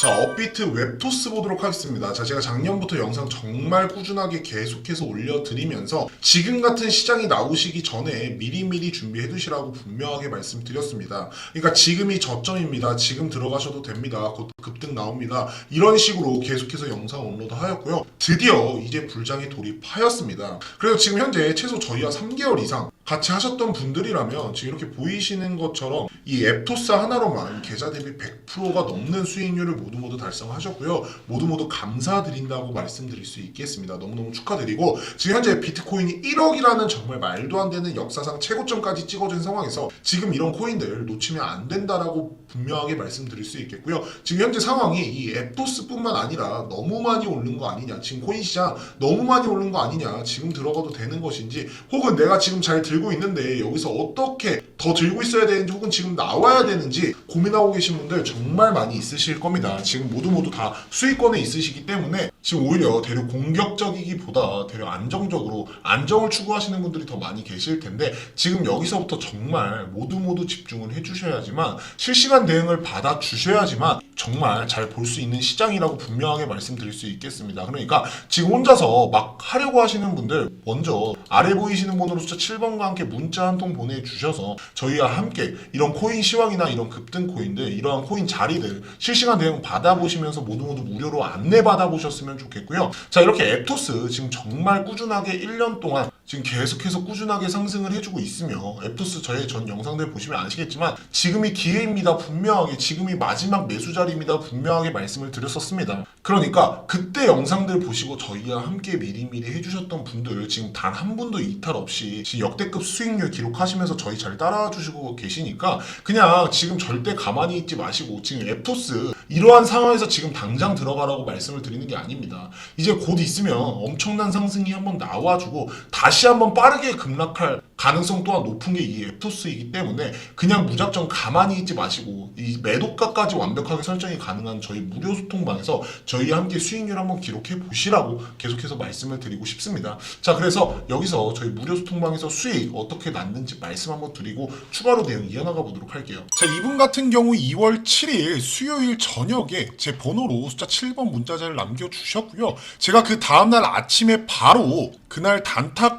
자, 업비트 웹토스 보도록 하겠습니다. 자, 제가 작년부터 영상 정말 꾸준하게 계속해서 올려드리면서 지금 같은 시장이 나오시기 전에 미리미리 준비해 두시라고 분명하게 말씀드렸습니다. 그러니까 지금이 저점입니다. 지금 들어가셔도 됩니다. 곧 급등 나옵니다. 이런 식으로 계속해서 영상 업로드 하였고요. 드디어 이제 불장에 돌입하였습니다. 그래서 지금 현재 최소 저희와 3개월 이상 같이 하셨던 분들이라면 지금 이렇게 보이시는 것처럼 이 앱토스 하나로만 계좌 대비 100%가 넘는 수익률을 모두 모두 달성하셨고요. 모두 모두 감사드린다고 말씀드릴 수 있겠습니다. 너무너무 축하드리고 지금 현재 비트코인이 1억이라는 정말 말도 안 되는 역사상 최고점까지 찍어준 상황에서 지금 이런 코인들 놓치면 안 된다라고 분명하게 말씀드릴 수 있겠고요. 지금 현재 상황이 이 앱토스뿐만 아니라 너무 많이 오른 거 아니냐. 지금 코인 시장 너무 많이 오른 거 아니냐. 지금 들어가도 되는 것인지 혹은 내가 지금 잘 들고 있는데 여기서 어떻게 더 들고 있어야 되는지 혹은 지금 나와야 되는지 고민하고 계신 분들 정말 많이 있으실 겁니다. 지금 모두 모두 다 수익권에 있으시기 때문에 지금 오히려 대략 공격적이기보다 대략 안정적으로 안정을 추구하시는 분들이 더 많이 계실 텐데 지금 여기서부터 정말 모두 모두 집중을 해주셔야지만 실시간 대응을 받아 주셔야지만 정말 잘 볼 수 있는 시장이라고 분명하게 말씀드릴 수 있겠습니다. 그러니까 지금 혼자서 막 하려고 하시는 분들 먼저 아래 보이시는 번호로 숫자 7번과 함께 문자 한 통 보내주셔서 저희와 함께 이런 코인 시황이나 이런 급등 코인들 이러한 코인 자리들 실시간 대응 받아보시면서 모두 모두 무료로 안내 받아보셨으면 좋겠고요. 자 이렇게 앱토스 지금 정말 꾸준하게 1년 동안 지금 계속해서 꾸준하게 상승을 해주고 있으며 앱토스 저의 전 영상들 보시면 아시겠지만 지금이 기회입니다. 분명하게 지금이 마지막 매수 자리입니다. 분명하게 말씀을 드렸었습니다. 그러니까 그때 영상들 보시고 저희와 함께 미리미리 해주셨던 분들 지금 단 한 분도 이탈 없이 역대급 수익률 기록하시면서 저희 잘 따라와 주시고 계시니까 그냥 지금 절대 가만히 있지 마시고 지금 앱토스 이러한 상황에서 지금 당장 들어가라고 말씀을 드리는 게 아닙니다. 이제 곧 있으면 엄청난 상승이 한번 나와주고 다시 한번 빠르게 급락할 가능성 또한 높은 게이 앱토스이기 때문에 그냥 무작정 가만히 있지 마시고 이 매도가까지 완벽하게 설정이 가능한 저희 무료 소통방에서 저희와 함께 수익률 한번 기록해 보시라고 계속해서 말씀을 드리고 싶습니다. 자 그래서 여기서 저희 무료 소통방에서 수익 어떻게 났는지 말씀 한번 드리고 추가로 내용 이어나가 보도록 할게요. 자 이분 같은 경우 2월 7일 수요일 저녁에 제 번호로 숫자 7번 문자자를 남겨주셨고요. 제가 그 다음날 아침에 바로 그날 단타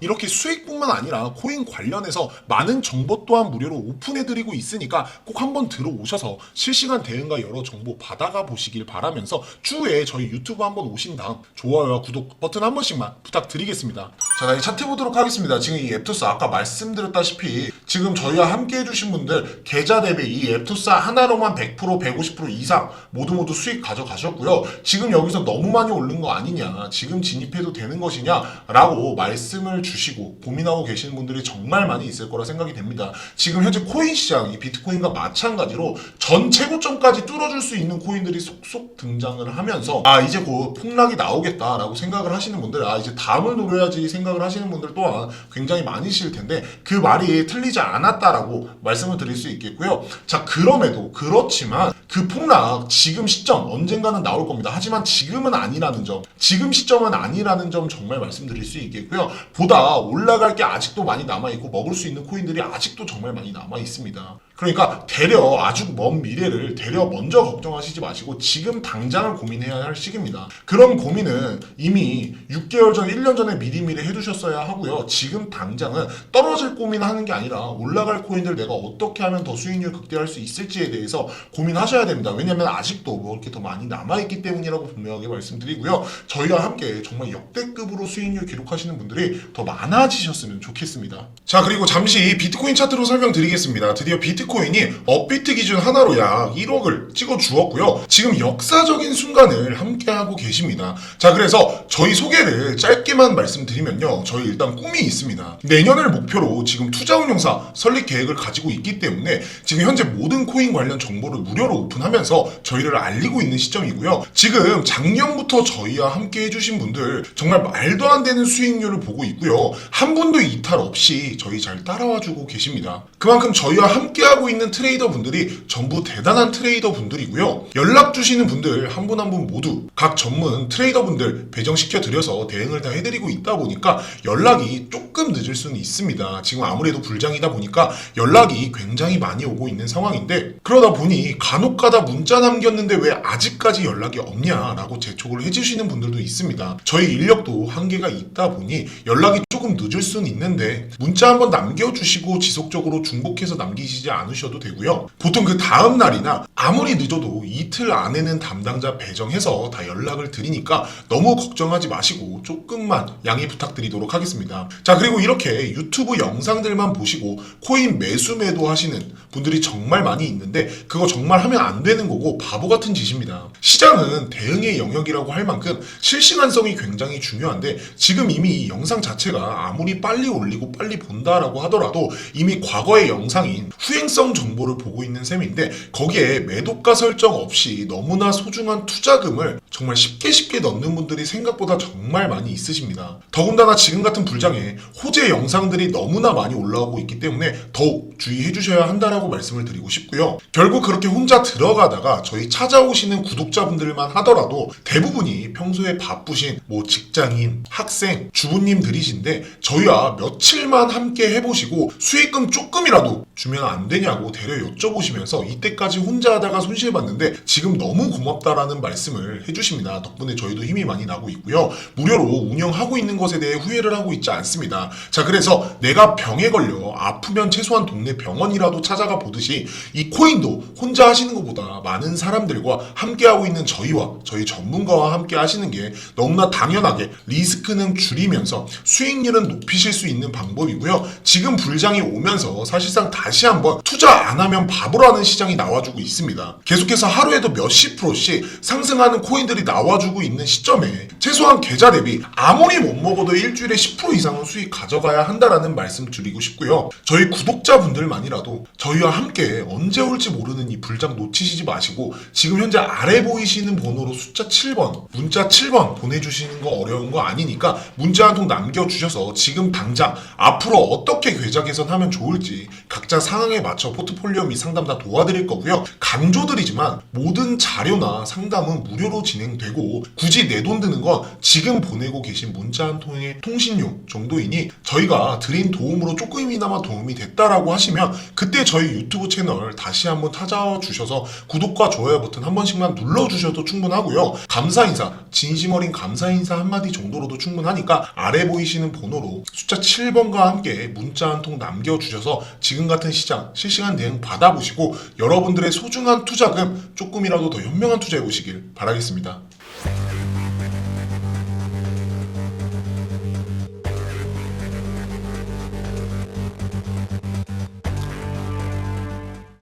이렇게 수익뿐만 아니라 코인 관련해서 많은 정보 또한 무료로 오픈해드리고 있으니까 꼭 한번 들어오셔서 실시간 대응과 여러 정보 받아가 보시길 바라면서 추후에 저희 유튜브 한번 오신 다음 좋아요와 구독 버튼 한 번씩만 부탁드리겠습니다. 자, 나이 차트 보도록 하겠습니다. 지금 이 앱토스 아까 말씀드렸다시피 지금 저희와 함께 해주신 분들 계좌 대비 이 앱토스 하나로만 100% 150% 이상 모두 모두 수익 가져가셨고요. 지금 여기서 너무 많이 오른 거 아니냐, 지금 진입해도 되는 것이냐라고 말씀을 주시고 고민하고 계시는 분들이 정말 많이 있을 거라 생각이 됩니다. 지금 현재 코인 시장, 이 비트코인과 마찬가지로 전 최고점까지 뚫어줄 수 있는 코인들이 속속 등장을 하면서 아 이제 곧 폭락이 나오겠다라고 생각을 하시는 분들, 아 이제 다음을 노려야지 생각을 하시는 분들 또한 굉장히 많으실 텐데 그 말이 틀리지 않았다라고 말씀을 드릴 수 있겠고요. 자 그럼에도 그렇지만 그 폭락 지금 시점 언젠가는 나올 겁니다. 하지만 지금은 아니라는 점, 지금 시점은 아니라는 점 정말 말씀드릴 수 있겠고요. 보다 올라갈 게 아직도 많이 남아 있고 먹을 수 있는 코인들이 아직도 정말 많이 남아 있습니다. 그러니까 되려 아주 먼 미래를 되려 먼저 걱정하시지 마시고 지금 당장을 고민해야 할 시기입니다. 그런 고민은 이미 6개월 전, 1년 전에 미리미리 해두셨어야 하고요. 지금 당장은 떨어질 고민하는 게 아니라 올라갈 코인들 내가 어떻게 하면 더 수익률 극대화할 수 있을지에 대해서 고민하셔야 됩니다. 왜냐하면 아직도 먹을 게 더 많이 남아있기 때문이라고 분명하게 말씀드리고요. 저희와 함께 정말 역대급으로 수익률 기록하시는 분들이 더 많아지셨으면 좋겠습니다. 자 그리고 잠시 비트코인 차트로 설명드리겠습니다. 드디어 비트 코인이 업비트 기준 하나로 약 1억을 찍어 주었고요. 지금 역사적인 순간을 함께하고 계십니다. 자 그래서 저희 소개를 짧게만 말씀드리면요. 저희 일단 꿈이 있습니다. 내년을 목표로 지금 투자 운용사 설립 계획을 가지고 있기 때문에 지금 현재 모든 코인 관련 정보를 무료로 오픈하면서 저희를 알리고 있는 시점이고요. 지금 작년부터 저희와 함께 해주신 분들 정말 말도 안 되는 수익률을 보고 있고요. 한 분도 이탈 없이 저희 잘 따라와 주고 계십니다. 그만큼 저희와 함께 하고 있는 트레이더 분들이 전부 대단한 트레이더 분들이고요. 연락 주시는 분들 한 분 한분 모두 각 전문 트레이더 분들 배정시켜 드려서 대응을 다 해드리고 있다 보니까 연락이 조금 늦을 수는 있습니다. 지금 아무래도 불장이다 보니까 연락이 굉장히 많이 오고 있는 상황인데 그러다 보니 간혹 가다 문자 남겼는데 왜 아직까지 연락이 없냐라고 재촉을 해주시는 분들도 있습니다. 저희 인력도 한계가 있다 보니 연락이 조금 늦을 수는 있는데 문자 한번 남겨주시고 지속적으로 중복해서 남기시지 않 으셔도 되고요. 보통 그 다음 날이나 아무리 늦어도 이틀 안에는 담당자 배정해서 다 연락을 드리니까 너무 걱정하지 마시고 조금만 양해 부탁드리도록 하겠습니다. 자 그리고 이렇게 유튜브 영상들만 보시고 코인 매수 매도 하시는 분들이 정말 많이 있는데 그거 정말 하면 안 되는 거고 바보 같은 짓입니다. 시장은 대응의 영역이라고 할 만큼 실시간성이 굉장히 중요한데 지금 이미 이 영상 자체가 아무리 빨리 올리고 빨리 본다라고 하더라도 이미 과거의 영상인 후행 성 정보를 보고 있는 셈인데 거기에 매도가 설정 없이 너무나 소중한 투자금을 정말 쉽게 쉽게 넣는 분들이 생각보다 정말 많이 있으십니다. 더군다나 지금 같은 불장에 호재 영상들이 너무나 많이 올라오고 있기 때문에 더욱 주의해 주셔야 한다라고 말씀을 드리고 싶고요. 결국 그렇게 혼자 들어가다가 저희 찾아오시는 구독자분들만 하더라도 대부분이 평소에 바쁘신 뭐 직장인, 학생, 주부님들이신데 저희와 며칠만 함께 해보시고 수익금 조금이라도 주면 안 되냐 고 대려 여쭤보시면서 이때까지 혼자 하다가 손실봤는데 지금 너무 고맙다라는 말씀을 해주십니다. 덕분에 저희도 힘이 많이 나고 있고요. 무료로 운영하고 있는 것에 대해 후회를 하고 있지 않습니다. 자, 그래서 내가 병에 걸려 아프면 최소한 동네 병원이라도 찾아가 보듯이 이 코인도 혼자 하시는 것보다 많은 사람들과 함께하고 있는 저희와 저희 전문가와 함께 하시는 게 너무나 당연하게 리스크는 줄이면서 수익률은 높이실 수 있는 방법이고요. 지금 불장이 오면서 사실상 다시 한번 투자 안 하면 바보라는 시장이 나와주고 있습니다. 계속해서 하루에도 몇십 프로씩 상승하는 코인들이 나와주고 있는 시점에 최소한 계좌 대비 아무리 못 먹어도 일주일에 10% 이상은 수익 가져가야 한다라는 말씀 드리고 싶고요. 저희 구독자분들만이라도 저희와 함께 언제 올지 모르는 이 불장 놓치시지 마시고 지금 현재 아래 보이시는 번호로 숫자 7번 문자 7번 보내주시는 거 어려운 거 아니니까 문자 한 통 남겨주셔서 지금 당장 앞으로 어떻게 계좌 개선하면 좋을지 각자 상황에 맞춰 포트폴리오 및 상담 다 도와드릴 거고요. 강조드리지만 모든 자료나 상담은 무료로 진행되고 굳이 내 돈 드는 건 지금 보내고 계신 문자 한 통의 통신료 정도이니 저희가 드린 도움으로 조금이나마 도움이 됐다라고 하시면 그때 저희 유튜브 채널 다시 한번 찾아와 주셔서 구독과 좋아요 버튼 한 번씩만 눌러주셔도 충분하고요. 감사 인사, 진심 어린 감사 인사 한마디 정도로도 충분하니까 아래 보이시는 번호로 숫자 7번과 함께 문자 한 통 남겨주셔서 지금 같은 시장 실시간 대응 받아보시고 여러분들의 소중한 투자금 조금이라도 더 현명한 투자해 보시길 바라겠습니다.